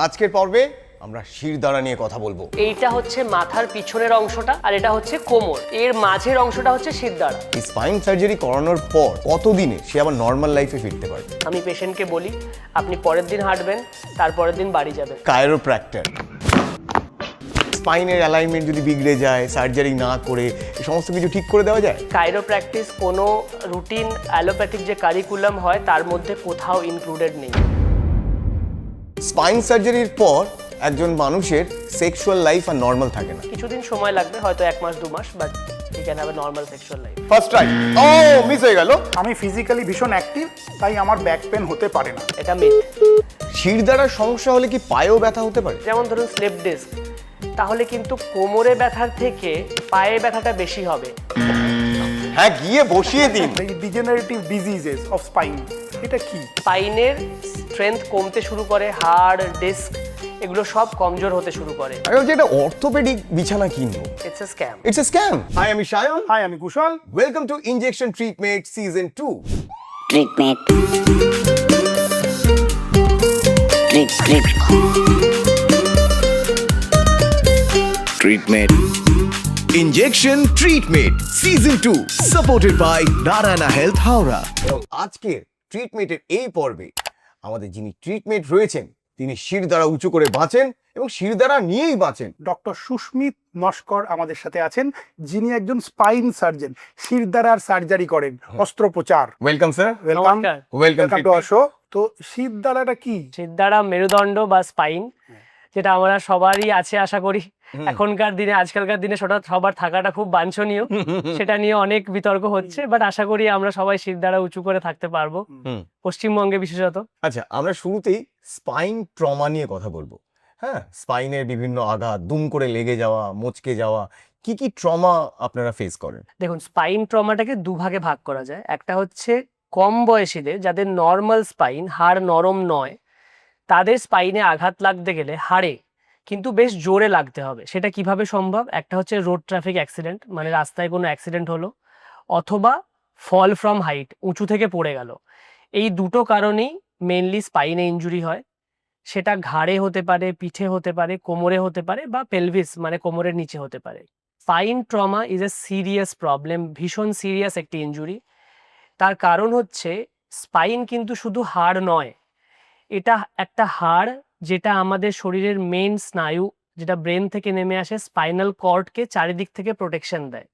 আজকের পর্বে আমরা শিরদাঁড়া নিয়ে কথা বলব। এইটা হচ্ছে মাথার পিছনের অংশটা আর এটা হচ্ছে কোমর। এর মাঝের অংশটা হচ্ছে শিরদাঁড়া। এই স্পাইন সার্জারি করানোর পর কতদিনে সে আবার নর্মাল লাইফে ফিরতে পারবে? আমি পেশেন্টকে বলি আপনি পরের দিন হাঁটবেন তারপরের দিন বাড়ি যাবেন। কায়রোপ্র্যাক্টর স্পাইনের অ্যালাইনমেন্ট যদি বিগড়ে যায় সার্জারি না করে এই সমস্ত কিছু ঠিক করে দেওয়া যায়? কাইরো প্র্যাকটিস কোনো রুটিন অ্যালোপ্যাথিক যে কারিকুলাম হয় তার মধ্যে কোথাও ইনক্লুডেড নেই। স্পাইন সার্জারির পর একজন মানুষের সেক্সুয়াল লাইফ আর নর্মাল থাকে না। কিছুদিন সময় লাগবে হয়তো এক মাস দু মাস but I can have a normal sexual life first try O miss হয়ে গেল। আমি ফিজিক্যালি ভীষণ অ্যাক্টিভ তাই আমার ব্যাক পেন হতে পারে না। এটা মিথ সমস্যা হলে কি পায়েও ব্যথা হতে পারে? যেমন ধরুন স্লিপ ডিস্ক তাহলে কিন্তু কোমরে ব্যথার থেকে পায়ে ব্যথাটা বেশি হবে। হ্যাঁ গিয়ে বসিয়ে দিন। ডিজেনারেটিভ ডিজিজেস অফ স্পাইন এটা কি? স্পাইনের স্ট্রেংথ কমতে শুরু করে হাড় ডিস্ক এগুলো সব কমজোর হতে শুরু করে। আমি বলছি এটা অর্থোপেডিক বিছানা কিনবো it's a scam it's a scam hi আমি সায়ন। হাই আমি Kushal. Welcome to injection treatment season two treatment treatment. Injection treatment season two supported by Narayana health Howrah এবং আজকের ট্রিটমেন্টের এই পর্বে আমাদের যিনি ট্রিটমেন্ট রয়েছেন তিনি শির দ্বারা উঁচু করে বাঁচেন এবং শির দ্বারা নিয়েই বাঁচেন। ডক্টর সুস্মিত নস্কর আমাদের সাথে আছেন যিনি একজন স্পাইন সার্জন শিরদারার সার্জারি করেন অস্ত্রোপচার। Welcome sir welcome welcome to show তো শির দ্বারাটা কি? শির দ্বারা মেরুদণ্ড বা স্পাইন যেটা আমরা সবারই আছে আশা করি। এখনকার দিনে আজকালকার দিনে সেটা সবার থাকাটা খুব বাঞ্ছনীয়। সেটা নিয়ে অনেক বিতর্ক হচ্ছে বাট আশা করি আমরা সবাই শীত দ্বারা উঁচু করে থাকতে পারব। পশ্চিমবঙ্গে বিশেষত। আচ্ছা আমরা শুরুতেই স্পাইন ট্রমা নিয়ে কথা বলব। হ্যাঁ স্পাইনের বিভিন্ন আঘাত দুম করে লেগে যাওয়া মচকে যাওয়া কি কি ট্রমা আপনারা ফেস করেন? দেখুন স্পাইন ট্রমাটাকে দুভাগে ভাগ করা যায়। একটা হচ্ছে কম বয়সীদের যাদের নর্মাল স্পাইন হাড় নরম নয় তাদের স্পাইনে আঘাত লাগতে গেলে হাড়ে কিন্তু বেশ জোরে লাগতে হবে। সেটা কীভাবে সম্ভব? একটা হচ্ছে রোড ট্রাফিক অ্যাক্সিডেন্ট মানে রাস্তায় কোনো অ্যাক্সিডেন্ট হলো, অথবা ফল ফ্রম হাইট উঁচু থেকে পড়ে গেল। এই দুটো কারণেই মেনলি স্পাইনে ইনজুরি হয়। সেটা ঘাড়ে হতে পারে, পিঠে হতে পারে, কোমরে হতে পারে বা পেলভিস মানে কোমরের নিচে হতে পারে। Spine trauma is a serious problem ভীষণ সিরিয়াস একটি ইনজুরি তার কারণ হচ্ছে স্পাইন কিন্তু শুধু হাড় নয় এটা একটা হাড় যেটা আমাদের শরীরের মেন স্নায়ু, যেটা ব্রেন থেকে নেমে আসে স্পাইনাল কর্ডকে চারিদিক থেকে প্রোটেকশন দেয়।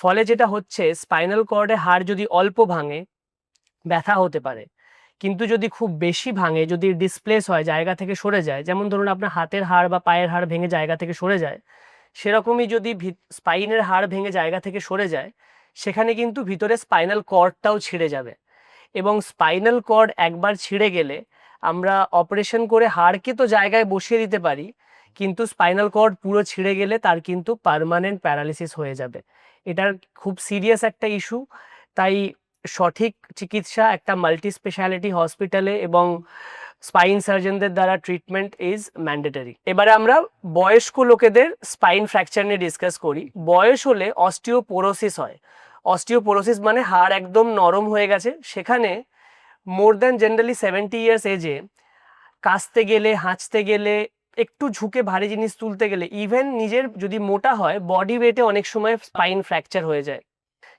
ফলে যেটা হচ্ছে স্পাইনাল কর্ডে হাড় যদি অল্প ভাঙে, ব্যথা হতে পারে। কিন্তু যদি খুব বেশি ভাঙে, যদি ডিসপ্লেস হয়, জায়গা থেকে সরে যায়, যেমন ধরুন আপনার হাতের হাড় বা পায়ের হাড় ভেঙে জায়গা থেকে সরে যায়, সেরকমই যদি স্পাইনের হাড় ভেঙে জায়গা থেকে সরে যায়, সেখানে কিন্তু ভিতরে স্পাইনাল কর্ডটাও ছিঁড়ে যাবে। এবং স্পাইনাল কর্ড একবার ছিঁড়ে গেলে আমরা অপারেশন করে হাড়কে তো জায়গায় বসিয়ে দিতে পারি, কিন্তু স্পাইনাল কর্ড পুরো ছিঁড়ে গেলে তার কিন্তু পার্মানেন্ট প্যারালিসিস হয়ে যাবে। এটার খুব সিরিয়াস একটা ইস্যু তাই সঠিক চিকিৎসা একটা মাল্টি স্পেশালিটি হসপিটালে এবং স্পাইন সার্জনদের দ্বারা ট্রিটমেন্ট ইজ ম্যান্ডেটরি এবারে আমরা বয়স্ক লোকেদের স্পাইন ফ্র্যাকচার নিয়ে ডিসকাস করি। বয়স হলে অস্টিওপোরোসিস হয়। অস্টিওপোরোসিস মানে হাড় একদম নরম হয়ে গেছে, সেখানে more than generally seventy years এজে কাশতে গেলে, হাঁচতে গেলে, একটু ঝুঁকে ভারী জিনিস তুলতে গেলে ইভেন নিজের যদি মোটা হয় বডি ওয়েটে অনেক সময় স্পাইন ফ্র্যাকচার হয়ে যায়।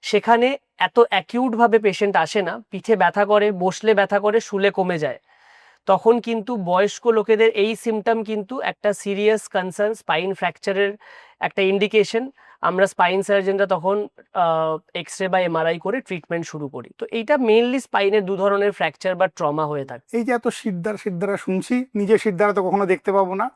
সেখানে এত অ্যাকিউটভাবে পেশেন্ট আসে না, পিঠে ব্যথা করে, বসলে ব্যথা করে, শুলে কমে যায়। তখন কিন্তু বয়স্ক লোকেদের এই সিমটম কিন্তু একটা সিরিয়াস কনসার্ন স্পাইন ফ্র্যাকচারের একটা ইন্ডিকেশন আমরা স্পাইন সার্জনরা তখন এক্স রে বা এমআরআই করে ট্রিটমেন্ট শুরু করি। তো এইটা মেইনলি স্পাইনের দু ধরনের ফ্র্যাকচার বা ট্রমা হয়ে থাকে। এই যে এত শিরদার শিরদারা শুনছি নিজের শিরদারা তো কখনো দেখতে পাবো না।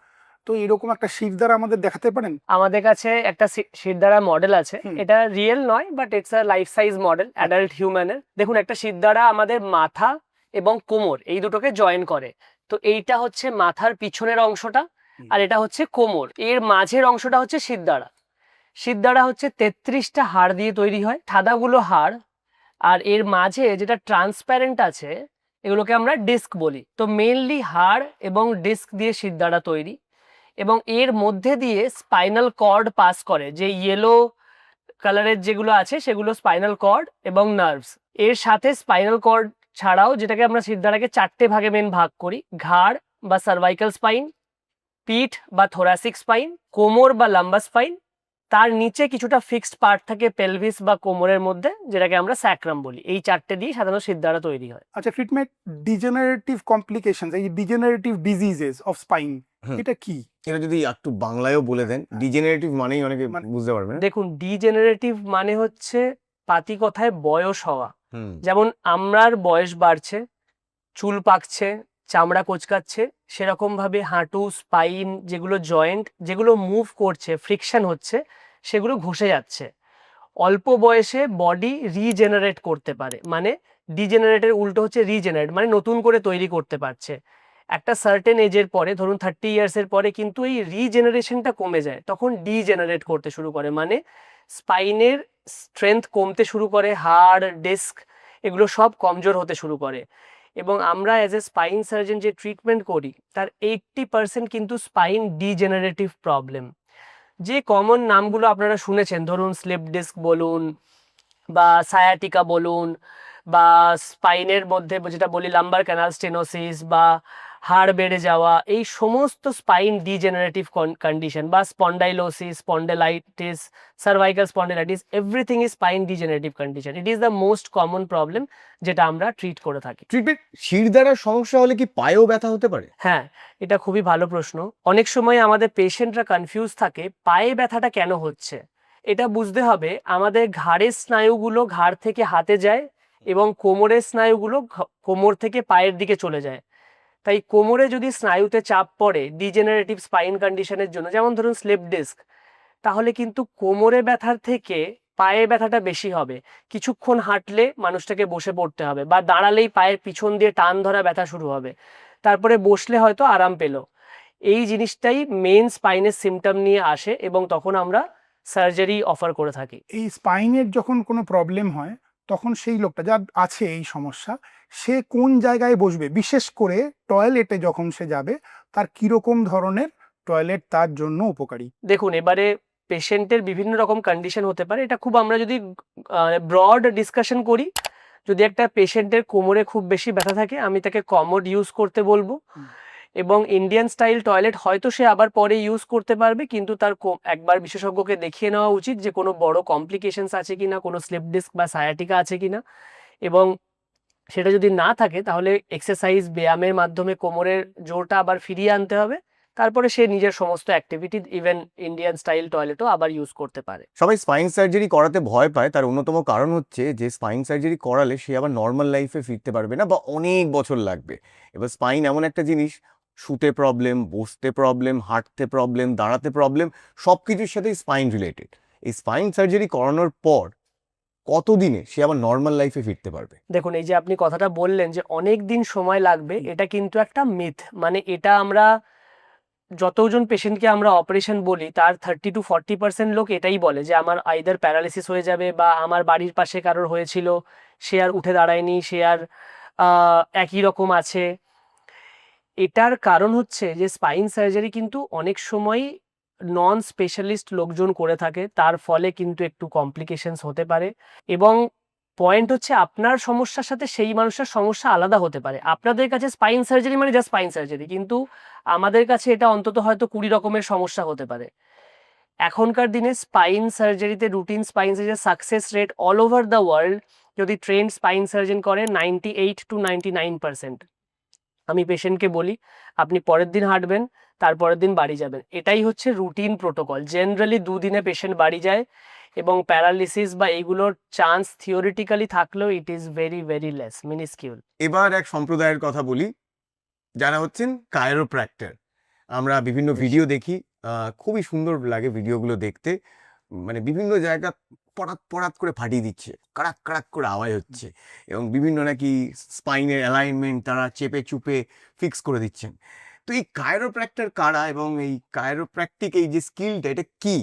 তো এরকম একটা শিরদারা আমাদের দেখাতে পারেন? আমাদের কাছে একটা শিরদাঁড়া মডেল আছে। এটা রিয়েল নয় but it's a life size model adult হিউম্যানের দেখুন একটা শিরদাঁড়া আমাদের মাথা এবং কোমর এই দুটোকে জয়েন করে। তো এইটা হচ্ছে মাথার পিছনের অংশটা আর এটা হচ্ছে কোমর। এর মাঝের অংশটা হচ্ছে শিরদাঁড়া। শিরদাঁড়া হচ্ছে তেত্রিশটা হাড় দিয়ে তৈরি হয় সাদাগুলো হাড়, আর এর মাঝে যেটা ট্রান্সপ্যারেন্ট আছে, এগুলোকে আমরা ডিস্ক বলি। তো মেনলি হাড় এবং ডিস্ক দিয়ে শিরদাঁড়া তৈরি, এবং এর মধ্যে দিয়ে স্পাইনাল কর্ড পাস করে, যে ইয়েলো কালারের যেগুলো আছে, সেগুলো স্পাইনাল কর্ড এবং নার্ভস এর সাথে স্পাইনাল কর্ড ছাড়াও যেটাকে আমরা সিদ্ধারাকে চারটে ভাগে মেন ভাগ করি, ঘাড় বা সার্ভাইকাল স্পাইন পিঠ বা থোরাসিক স্পাইন কোমর বা লাম্বা স্পাইন তার নিচে কিছুটা ফিক্সড পার্ট থাকে পেলভিস বা কোমরের মধ্যে যেটাকে আমরা স্যাক্রাম বলি। এই চারটে দিয়ে সাধারণত সিদ্ধারা তৈরি হয়। আচ্ছা ট্রিটমেন্ট ডিজেনারেটিভ কমপ্লিকেশনস এই ডিজেনারেটিভ ডিজিজেস অফ স্পাইন এটা কি? এটা যদি একটু বাংলায়ও বলে দেন ডিজেনারেটিভ মানেই অনেকে মানে- বুঝতে পারবে না দেখুন ডিজেনারেটিভ মানে হচ্ছে পাতি কথায় বয়স হওয়া। যেমন আমরার বয়স বাড়ছে চুল পাকছে চামড়া কোচকাচ্ছে সেরকম ভাবে হাঁটু, স্পাইন যেগুলো জয়েন্ট, যেগুলো মুভ করছে, ফ্রিকশন হচ্ছে, সেগুলো ঘষে যাচ্ছে। অল্প বয়সে বডি রিজেনারেট করতে পারে মানে ডিজেনারেটের উল্টো হচ্ছে রিজেনারেট মানে নতুন করে তৈরি করতে পারছে। একটা সার্টেন এজের পরে, ধরুন থার্টি ইয়ার্সের পরে কিন্তু এই রিজেনারেশনটা কমে যায়, তখন ডিজেনারেট করতে শুরু করে মানে স্পাইনের স্ট্রেংথ কমতে শুরু করে, হাড় ডিস্ক এগুলো সব কমজোর হতে শুরু করে। এবং আমরা অ্যাজ এ স্পাইন সার্জন যে ট্রিটমেন্ট করি, তার এইট্টি পার্সেন্ট কিন্তু স্পাইন ডিজেনারেটিভ প্রবলেম যে কমন নামগুলো আপনারা শুনেছেন, ধরুন স্লিপ ডিস্ক বলুন বা সায়াটিকা বলুন বা স্পাইনের মধ্যে যেটা বলি লাম্বার ক্যানাল স্টেনোসিস বা হাড় বেড়ে যাওয়া এই সমস্ত স্পাইন ডিজেনারেটিভ কন্ডিশন বা spondylosis spondylitis cervical spondylitis everything is spine degenerative condition it is the most common problem যেটা আমরা ট্রিট করে থাকি। ট্রিটমেন্ট শিরদাঁড়ার সমস্যা হলে কি পায়েও ব্যথা হতে পারে? হ্যাঁ এটা খুবই ভালো প্রশ্ন। অনেক সময় আমাদের পেশেন্টরা কনফিউজ থাকে পায়ে ব্যথাটা কেন হচ্ছে? এটা বুঝতে হবে আমাদের ঘাড়ের স্নায়ুগুলো ঘাড় থেকে হাতে যায় এবং কোমরের স্নায়ুগুলো কোমর থেকে পায়ের দিকে চলে যায়। তাই কোমরে যদি স্নায়ুতে চাপ পড়ে ডিজেনারেটিভ স্পাইন কন্ডিশনের জন্য, যেমন ধরুন স্লিপ ডিস্ক তাহলে কিন্তু কোমরে ব্যথার থেকে পায়ে ব্যথাটা বেশি হবে। কিছুক্ষণ হাঁটলে মানুষটাকে বসে পড়তে হবে বা দাঁড়ালেই পায়ের পিছন দিয়ে টান ধরা ব্যথা শুরু হবে। তারপরে বসলে হয়তো আরাম পেল। এই জিনিসটাই মেন স্পাইনের সিমটম নিয়ে আসে এবং তখন আমরা সার্জারি অফার করে থাকি। এই স্পাইনের যখন কোনো প্রবলেম হয় তখন সেই লোকটা যার আছে এই সমস্যা সে কোন জায়গায় বসবে? বিশেষ করে টয়লেটে যখন সে যাবে তার কীরকম ধরনের টয়লেট তার জন্য উপকারী? দেখুন এবারে পেশেন্টের বিভিন্ন রকম কন্ডিশন হতে পারে। এটা খুব আমরা যদি ব্রড ডিসকাশন করি যদি একটা পেশেন্টের কোমরে খুব বেশি ব্যথা থাকে আমি তাকে কমোড ইউজ করতে বলব। এবং ইন্ডিয়ান স্টাইল টয়লেট হয়তো সে আবার পরে ইউজ করতে পারবে, কিন্তু তার একবার বিশেষজ্ঞকে দেখিয়ে নেওয়া উচিত যে কোনো বড় কমপ্লিকেশনস আছে কিনা, কোনো স্লিপ ডিস্ক বা সায়াটিকা আছে কিনা। এবং সেটা যদি না থাকে, তাহলে এক্সারসাইজ ব্যায়ামের মাধ্যমে কোমরের জোরটা আবার ফিরিয়ে আনতে হবে। তারপরে সে নিজের সমস্ত অ্যাক্টিভিটি ইভেন ইন্ডিয়ান স্টাইল টয়লেটও আবার ইউজ করতে পারে। সবাই স্পাইন সার্জারি করাতে ভয় পায়, তার অন্যতম কারণ হচ্ছে যে স্পাইন সার্জারি করালে সে আবার নর্মাল লাইফে ফিরতে পারবে না বা অনেক বছর লাগবে। এবার স্পাইন এমন একটা জিনিস শুতে প্রবলেম বসতে প্রবলেম হাঁটতে প্রবলেম দাঁড়াতে প্রবলেম সব কিছুর সাথেই স্পাইন রিলেটেড এই স্পাইন সার্জারি করানোর পর কতদিনে সে আবার নর্মাল লাইফে ফিরতে পারবে? দেখুন, এই যে আপনি কথাটা বললেন যে অনেক দিন সময় লাগবে, এটা কিন্তু একটা মিথ মানে এটা আমরা যতজন পেশেন্টকে আমরা অপারেশন বলি, তার থার্টি টু ফর্টি পার্সেন্ট লোক এটাই বলে যে, আমার আইদার প্যারালিসিস হয়ে যাবে বা আমার বাড়ির পাশে কারোর হয়েছিল, সে আর উঠে দাঁড়ায়নি, সে আর একই রকম আছে। এটার কারণ হচ্ছে যে স্পাইন সার্জারি কিন্তু অনেক সময় নন স্পেশালিস্ট লোকজন করে থাকে। তার ফলে কিন্তু একটু কমপ্লিকেশনস হতে পারে এবং পয়েন্ট হচ্ছে আপনার সমস্যার সাথে সেই মানুষের সমস্যা আলাদা হতে পারে। আপনাদের কাছে স্পাইন সার্জারি মানে জাস্ট স্পাইন সার্জারি কিন্তু আমাদের কাছে এটা অন্তত হয়তো কুড়ি রকমের সমস্যা হতে পারে। এখনকার দিনে spine সার্জারিতে routine spine surgery success rate all over the world যদি ট্রেন্ড স্পাইন সার্জন করে ninety eight to ninety nine percent আমি পেশেন্টকে বলি আপনি পরের দিন হাঁটবেন তারপরের দিন বাড়ি যাবেন। এটাই হচ্ছে রুটিন প্রোটোকল জেনারেলি দুদিনে পেশেন্ট বাড়ি যায় এবং প্যারালিসিস বা এইগুলোর চান্স থিওরিটিক্যালি থাকলেও it is very very less minuscule এবার এক সম্প্রদায়ের কথা বলি যারা হচ্ছেন কায়রোপ্র্যাক্টর আমরা বিভিন্ন ভিডিও দেখি খুবই সুন্দর লাগে ভিডিওগুলো দেখতে। মানে বিভিন্ন জায়গা পড়াত পড়াত করে ফাটিয়ে দিচ্ছে। কাড়াক কাড়াক করে আওয়াজ হচ্ছে এবং বিভিন্ন নাকি স্পাইনের অ্যালাইনমেন্ট তারা চেপে চুপে ফিক্স করে দিচ্ছেন। তো এই কায়রোপ্র্যাক্টর কারা এবং এই কায়রোপ্র্যাকটিক এই যে স্কিলটা এটা কি?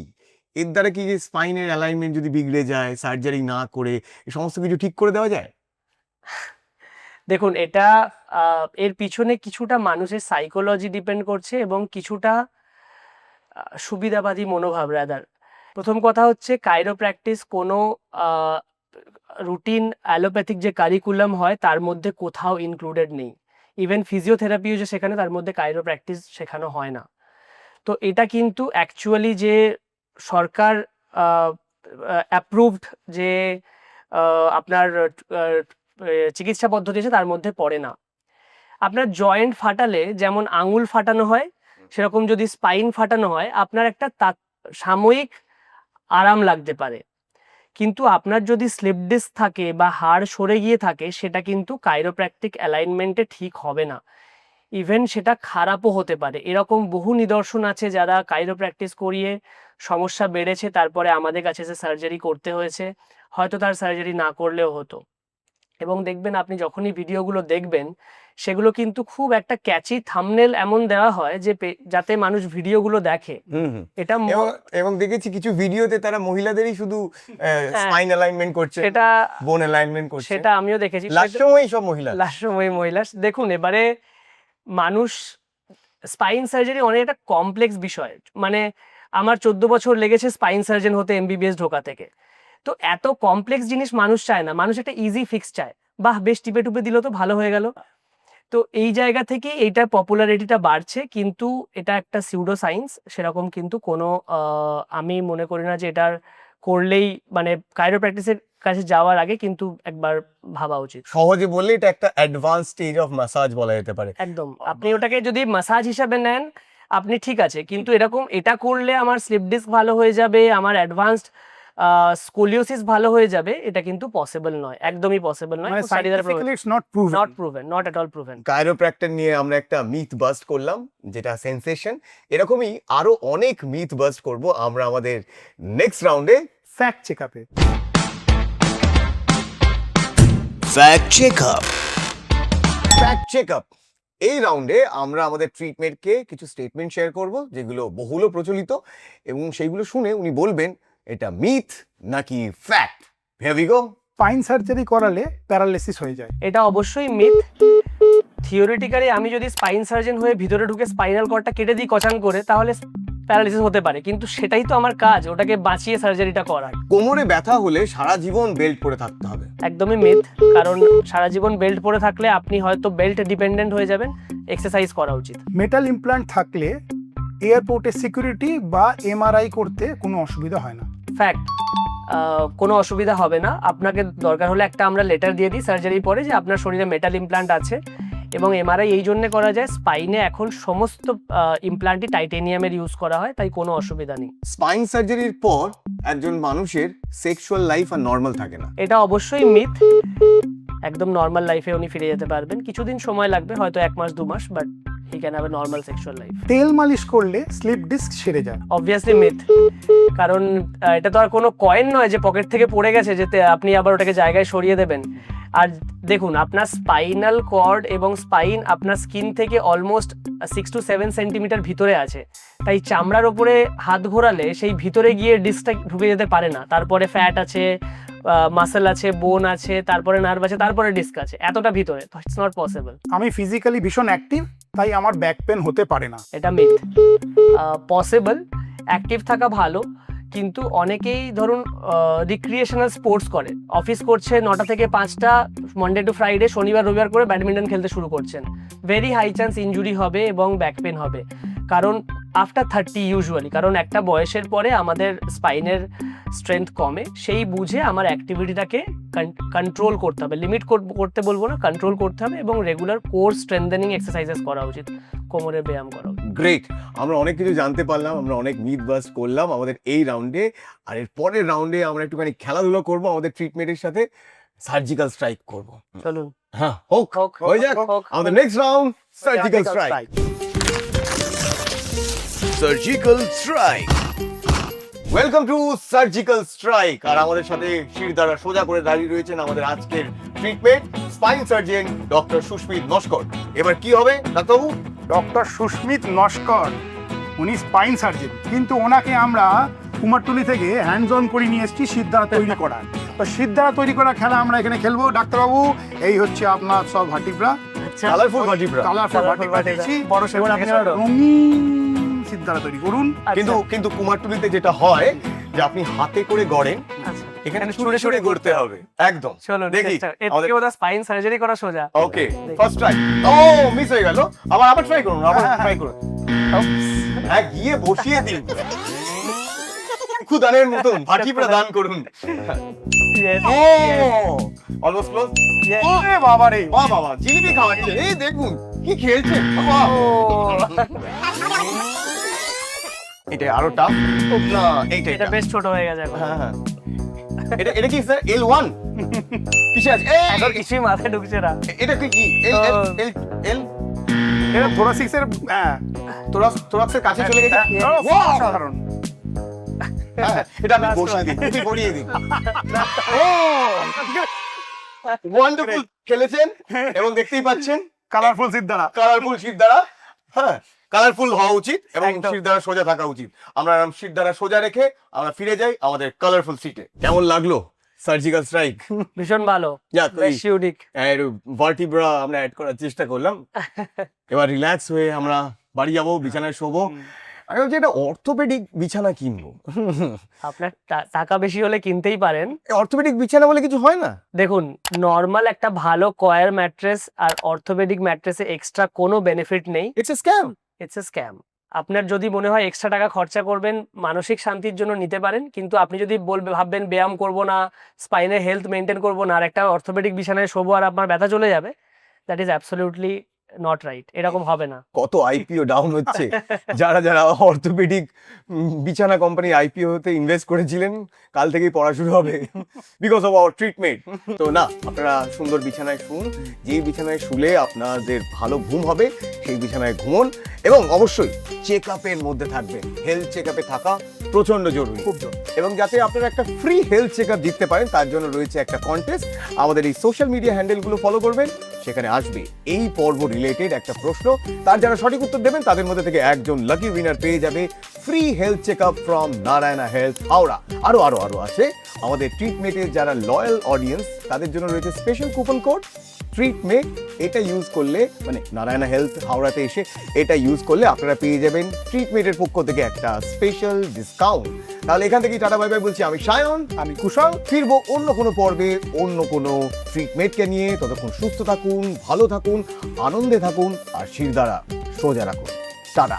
এর দ্বারা কি যে স্পাইনের অ্যালাইনমেন্ট যদি বিগড়ে যায় সার্জারি না করে এই সমস্ত কিছু ঠিক করে দেওয়া যায়? দেখুন এটা এর পিছনে কিছুটা মানুষের সাইকোলজি ডিপেন্ড করছে এবং কিছুটা সুবিধাবাদী মনোভাব রাদার প্রথম কথা হচ্ছে কাইরো প্র্যাকটিস কোনো রুটিন অ্যালোপ্যাথিক যে কারিকুলাম হয় তার মধ্যে কোথাও ইনক্লুডেড নেই। ইভেন ফিজিওথেরাপিও যে সেখানে তার মধ্যে কাইরো প্র্যাকটিস শেখানো হয় না। তো এটা কিন্তু অ্যাকচুয়ালি যে সরকার অ্যাপ্রুভড যে আপনার চিকিৎসা পদ্ধতি আছে তার মধ্যে পড়ে না। আপনার জয়েন্ট ফাটালে যেমন আঙুল ফাটানো হয় সেরকম যদি স্পাইন ফাটানো হয় আপনার একটা সাময়িক আরাম লাগতে পারে। কিন্তু আপনার যদি স্লিপ ডিস্ক থাকে বা হাড় সরে গিয়ে থাকে, সেটা কিন্তু কাইরোপ্র্যাকটিক অ্যালাইনমেন্টে ঠিক হবে না। ইভেন সেটা খারাপও হতে পারে। এরকম বহু নিদর্শন আছে যারা কাইরো প্র্যাকটিস করিয়ে সমস্যা বেড়েছে, তারপরে আমাদের কাছে এসে সার্জারি করতে হয়েছে, হয়তো তার সার্জারি না করলেও হতো। এবং দেখবেন আপনি যখনই ভিডিওগুলো দেখবেন সেগুলো কিন্তু খুব একটা ক্যাচি থামনেল এমন দেওয়া হয় যে যাতে মানুষ ভিডিওগুলো দেখে। এটা এবং এবং দেখেছি কিছু ভিডিওতে তারা মহিলাদেরই শুধু স্পাইন অ্যালাইনমেন্ট করছে এটা বোন অ্যালাইনমেন্ট করছে। সেটা আমিও দেখেছি। লাস্ট সময় সব মহিলা। লাস্ট সময় মহিলা। দেখুন এবারে মানুষ স্পাইন সার্জারি অনেক একটা কমপ্লেক্স বিষয়। মানে আমার চোদ্দ বছর লেগেছে স্পাইন সার্জন হতে এমবিবিএস ঢোকা থেকে। তো এত কমপ্লেক্স জিনিস মানুষ চায় না। মানুষ একটা ইজি ফিক্স চায়। বাহ বেশ টিপে টুপে দিল তো ভালো হয়ে গেল। তো এই জায়গা থেকে এইটার পপুলারিটিটা বাড়ছে কিন্তু এটা একটা সিউডো সায়েন্স সেরকম কিন্তু কোনো আমি মনে করি না যে এটার করলেই মানে কাইরো প্র্যাকটিসের কাছে যাওয়ার আগে কিন্তু একবার ভাবা উচিত। সহজে বললে এটা একটা অ্যাডভান্স স্টেজ অফ ম্যাসাজ বলা যেতে পারে। একদম। আপনি ওটাকে যদি ম্যাসাজ হিসাবে নেন আপনি ঠিক আছে। কিন্তু এরকম এটা করলে আমার স্লিপ ডিস্ক ভালো হয়ে যাবে আমার অ্যাডভান্সড স্কোলিওসিস ভালো হয়ে যাবে এটা কিন্তু পসিবল নয় একদমই পসিবল নয় scientifically it's not proved not proven not at all proven chiropractor নিয়ে আমরা একটা মিথ বাস্ট করলাম যেটা সেন্সেশন এরকমই আরও অনেক মিথ বাস্ট করব আমরা আমাদের নেক্সট রাউন্ডে ফ্যাক্ট চেকআপে ফ্যাক্ট চেকআপ ফ্যাক্ট চেকআপ এই রাউন্ডে আমরা আমাদের ট্রিটমেন্টকে কিছু স্টেটমেন্ট শেয়ার করব যেগুলো বহুল প্রচলিত এবং সেইগুলো শুনে উনি বলবেন এটা মিথ নাকি ফ্যাক্ট? গো স্পাইন সার্জারি করালে প্যারালাইসিস হয়ে যায়। এটা অবশ্যই মিথ। থিওরিটিক্যালি আমি যদি স্পাইন সার্জন হয়ে ভিতরে ঢুকে স্পাইনাল কর্ডটা কেটে দিই কচাং করে তাহলে প্যারালিসিস হতে পারে। কিন্তু সেটাই তো আমার কাজ ওটাকে বাঁচিয়ে সার্জারিটা করা কোমরে ব্যথা হলে সারা জীবন বেল্ট পরে থাকতে হবে। একদমই মিথ কারণ সারা জীবন বেল্ট পরে থাকলে আপনি হয়তো বেল্ট ডিপেন্ডেন্ট হয়ে যাবেন। এক্সারসাইজ করা উচিত। মেটাল ইমপ্ল্যান্ট থাকলে এয়ারপোর্টে সিকিউরিটি বা এমআরআই করতে কোনো অসুবিধা হয় না। ফ্যাক্ট কোনো অসুবিধা হবে না। আপনাকে দরকার হলে একটা আমরা লেটার দিয়ে দিই সার্জারির পরে যে আপনার শরীরে মেটাল ইমপ্লান্ট আছে এবং এমআরআই এই জন্যে করা যায় স্পাইনে এখন সমস্ত ইমপ্লান্টই টাইটেনিয়ামের ইউজ করা হয় তাই কোনো অসুবিধা নেই। স্পাইন সার্জারির পর একজন মানুষের সেক্সুয়াল লাইফ আর নর্মাল থাকে না। এটা অবশ্যই মিথ একদম নর্মাল লাইফে উনি ফিরে যেতে পারবেন। কিছুদিন সময় লাগবে হয়তো এক মাস দু মাস but he can have a normal sexual life তেল মালিশ করলে স্লিপ ডিস্ক সেরে যায়। অবভিয়াসলি মিথ কারণ এটা তো আর কোনো কয়েন নয় যে পকেট থেকে পড়ে গেছে যেতে আপনি আবার ওটাকে জায়গায় সরিয়ে দেবেন। আর দেখুন আপনার স্পাইনাল কর্ড এবং স্পাইন আপনার স্কিন থেকে almost six to seven centimetre ভিতরে আছে। তাই চামড়ার ওপরে হাত ঘোরালে সেই ভিতরে গিয়ে ডিস্কটা ঢুকে যেতে পারে না। তারপরে ফ্যাট আছে মাসেল আছে বোন আছে তারপরে নার্ভ আছে তারপরে ডিস্ক আছে এতটা ভিতরে তো ইটস নট পসিবল আমি ফিজিক্যালি ভীষণ অ্যাক্টিভ তাই আমার ব্যাক পেন হতে পারে না। এটা মিথ পসিবল অ্যাক্টিভ থাকা ভালো কিন্তু অনেকেই ধরুন রিক্রিয়েশনাল স্পোর্টস করে। অফিস করছে নটা থেকে পাঁচটা মন্ডে টু ফ্রাইডে শনিবার রবিবার করে ব্যাডমিন্টন খেলতে শুরু করছেন। ভেরি হাই চান্স ইনজুরি হবে এবং ব্যাক পেন হবে। কারণ আফটার থার্টি ইউজুয়ালি কারণ একটা বয়সের পরে আমাদের স্পাইনের স্ট্রেংথ কমে সেই বুঝে আমার অ্যাক্টিভিটিটাকে কন্ট্রোল করতে হবে। লিমিট করতে বলব না কন্ট্রোল করতে হবে এবং রেগুলার কোর স্ট্রেংথেনিং এক্সারসাইজেস করা উচিত কোমরের ব্যায়াম করা গ্রেট আমরা অনেক কিছু জানতে পারলাম আমরা অনেক মিথ বাস করলাম আমাদের এই রাউন্ডে আর এর পরের রাউন্ডে আমরা একটুখানি খেলাধুলো করব আমাদের ট্রিটমেন্টের সাথে সার্জিক্যাল স্ট্রাইক করব। চলুন। হ্যাঁ হোক হোক, হয়ে যাক। হোক, আমাদের next round surgical strike surgical strike welcome to surgical strike আর আমাদের সাথে শির দ্বারা সোজা করে দাঁড়িয়ে রয়েছেন আমাদের আজকের treatment spine surgeon doctor Susmit Naskar. এবার কি হবে ডাক্তারবাবু? ডক্টর সুস্মিত নস্কর উনি স্পাইন সার্জন কিন্তু ওনাকে আমরা কুমারটুলি থেকে হ্যান্ডস অন করে নিয়ে এসেছি সিদ্ধারা তৈরি করার। তো সিদ্ধারা তৈরি করা খেলা আমরা এখানে খেলব। ডাক্তারবাবু এই হচ্ছে আপনার সব আচ্ছা কালারফুল ভাটিব্রা কালারফুল ভাটিব্রা ভাটিব্রা। বড় আপনি রঙিন সিদ্ধারা তৈরি করুন। কিন্তু কিন্তু কুমারটুলিতে যেটা হয় যে আপনি হাতে করে গড়েন আচ্ছা। এখানে সুরে সুরে করতে হবে। একদম। চলুন দেখি, থেকে বোধহয় স্পাইন সার্জারি করা সোজা? ওকে ফার্স্ট ট্রাই ও মিস হয়ে গেল। আবার আবার ট্রাই করুন আবার হ্যাঁ, হ্যাঁ। ট্রাই করুন। হ্যাঁ গিয়ে বসিয়ে দিন। খুদানের মতন ভাটি প্রদান করুন। ও! অলমোস্ট ক্লোজ ওরে বাবা রে বাহ বাবা জিলিপি খাওয়াচ্ছে। এই দেখুন কি খেলছে বাহ। এটা আরও টাফ না এইটা এটা বেশ ছোট হয়ে গেছে হ্যাঁ হ্যাঁ। এটা এটা কি স্যার এল ওয়ান কিসে আছে? এই, এখন কিছুই মাথায় ঢুকছে না এটা কি? কি এল এল এল এল এটা হ্যাঁ তোরাক্স তোরাক্সের কাছে চলে গেছে? সাধারণ হ্যাঁ, এটা আমি বসিয়ে দিই তুই বড়িয়ে দিই। ও ওয়ান্ডারফুল খেলেছেন এবং দেখতেই পাচ্ছেন। কালারফুল সিদ্ধারা কালারফুল শীত দ্বারা। হ্যাঁ। কালারফুল হওয়া উচিত এবং। শীত দ্বারা সোজা থাকা উচিত। আমরা এরকম শীত দ্বারা সোজা রেখে আমরা ফিরে যাই আমাদের কালারফুল সিটে কেমন লাগল সার্জিক্যাল স্ট্রাইক ভীষণ ভালো। বেশ ইউনিক ভার্টিব্রা আমরা অ্যাড করার চেষ্টা করলাম। এবার রিল্যাক্স হয়ে আমরা বাড়ি যাব বিছানায় শোবো। আমি ভাবছি একটা অর্থোপেডিক বিছানা কিনবো। আপনার টাকা বেশি হলে কিনতেই পারেন। অর্থোপেডিক বিছানা বলে কিছু হয় না? দেখুন নর্মাল একটা ভালো কয়ার ম্যাট্রেস আর অর্থোপেডিক ম্যাট্রেসে এক্সট্রা কোনো বেনিফিট নেই। It's a scam it's a scam আপনার যদি মনে হয় এক্সট্রা টাকা খরচা করবেন, মানসিক শান্তির জন্য নিতে পারেন, কিন্তু আপনি যদি বলবে, ভাববেন ব্যায়াম করব না স্পাইনের হেলথ মেনটেন করব না, আর একটা অর্থোপেডিক বিছানায় শোবো আর আপনার ব্যথা চলে যাবে that is absolutely not right এরকম হবে না। কত আইপিও ডাউন হচ্ছে। যারা যারা অর্থোপেডিক বিছানা কোম্পানি আইপিও তে ইনভেস্ট করেছিলেন কাল থেকেই পড়া শুরু হবে। বিকজ অফ আওয়ার ট্রিটমেন্ট তো না আপনারা সুন্দর বিছানায় শুন। যেই বিছানায় শুলে আপনাদের ভালো ঘুম হবে সেই বিছানায় ঘুমন। এবং অবশ্যই চেক আপের মধ্যে থাকবেন। হেলথ চেক আপে থাকা প্রচণ্ড জরুরি। খুব এবং যাতে আপনারা একটা ফ্রি হেলথ চেক আপ দিতে পারেন তার জন্য রয়েছে একটা কন্টেস্ট আমাদের এই সোশ্যাল মিডিয়া হ্যান্ডেলগুলো ফলো করবেন। সেখানে আসবে। এই পর্ব রিলেটেড একটা প্রশ্ন। তার যারা সঠিক উত্তর দেবেন, তাদের মধ্যে থেকে একজন লাকি উইনার পেয়ে যাবে free health check up from Narayana health Howrah আরও আরও আরও আছে আমাদের ট্রিটমেন্টের যারা লয়াল অডিয়েন্স তাদের জন্য রয়েছে স্পেশাল কুপন কোড ট্রিটমেন্ট এটা ইউজ করলে মানে নারায়ণা হেলথ হাওড়াতে এসে এটা ইউজ করলে আপনারা পেয়ে যাবেন ট্রিটমেন্টের পক্ষ থেকে একটা স্পেশাল ডিসকাউন্ট তাহলে এখান থেকেই টাটা বাই বলছি। আমি সায়ন, আমি কুশল। ফিরবো অন্য কোনো পর্বে, অন্য কোনো ট্রিটমেন্টকে নিয়ে। ততক্ষণ সুস্থ থাকুন, ভালো থাকুন, আনন্দে থাকুন, আর শিরদারা সোজা রাখুন। টাটা।